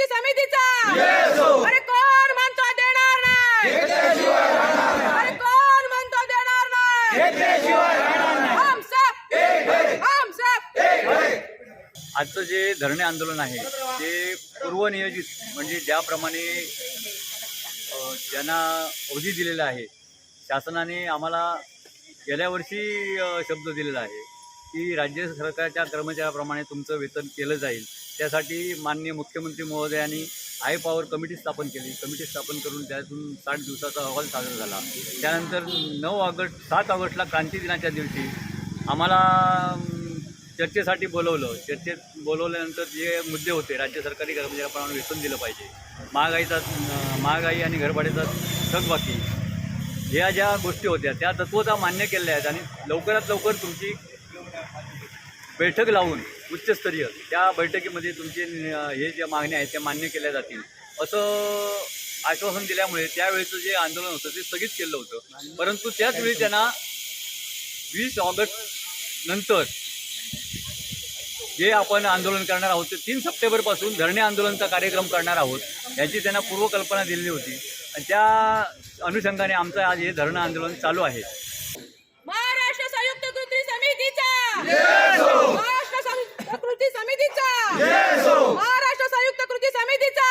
कृती समितीचा. अरे कोण म्हणतो देणार नाही? अरे कोण म्हणतो देणार नाही? आजचं जे धरणे आंदोलन आहे ते पूर्वनियोजित म्हणजे ज्याप्रमाणे ज्यांना अवधी दिलेला आहे शासनाने आम्हाला गेल्या वर्षी शब्द दिलेला आहे की राज्य सरकारच्या कर्मचाऱ्याप्रमाणे तुमचं वेतन केलं जाईल. त्यासाठी माननीय मुख्यमंत्री महोदयांनी आय पॉवर कमिटी स्थापन केली. कमिटी स्थापन करून त्यातून साठ दिवसाचा अहवाल सादर झाला. त्यानंतर नऊ ऑगस्ट सात ऑगस्टला क्रांती दिनाच्या दिवशी आम्हाला चर्चेसाठी बोलवलं. चर्चेत बोलवल्यानंतर जे मुद्दे होते राज्य सरकारी कर्मचाऱ्याप्रमाणे वेतन दिलं पाहिजे. महागाईचा महागाई आणि घरभाड्याचा थकबाकी ह्या ज्या गोष्टी होत्या त्या तत्वता मान्य केलेल्या आहेत आणि लवकरात लवकर तुमची बैठक लावून उच्चस्तरीय त्या बैठकीमध्ये तुमचे हे जे मागण्या आहेत त्या मान्य केल्या जातील. असं आश्वासन दिल्यामुळे त्यावेळेचं जे आंदोलन होतं ते स्थगित केलं होतं. परंतु त्याचवेळी त्यांना वीस ऑगस्ट नंतर जे आपण आंदोलन करणार आहोत ते तीन सप्टेंबरपासून धरणे आंदोलनचा कार्यक्रम करणार आहोत याची त्यांना पूर्वकल्पना दिलेली होती. आणि त्या अनुषंगाने आमचं आज हे धरणं आंदोलन चालू आहे. महाराष्ट्र संयुक्त कृती समितीचा! महाराष्ट्र संयुक्त कृती समितीचा.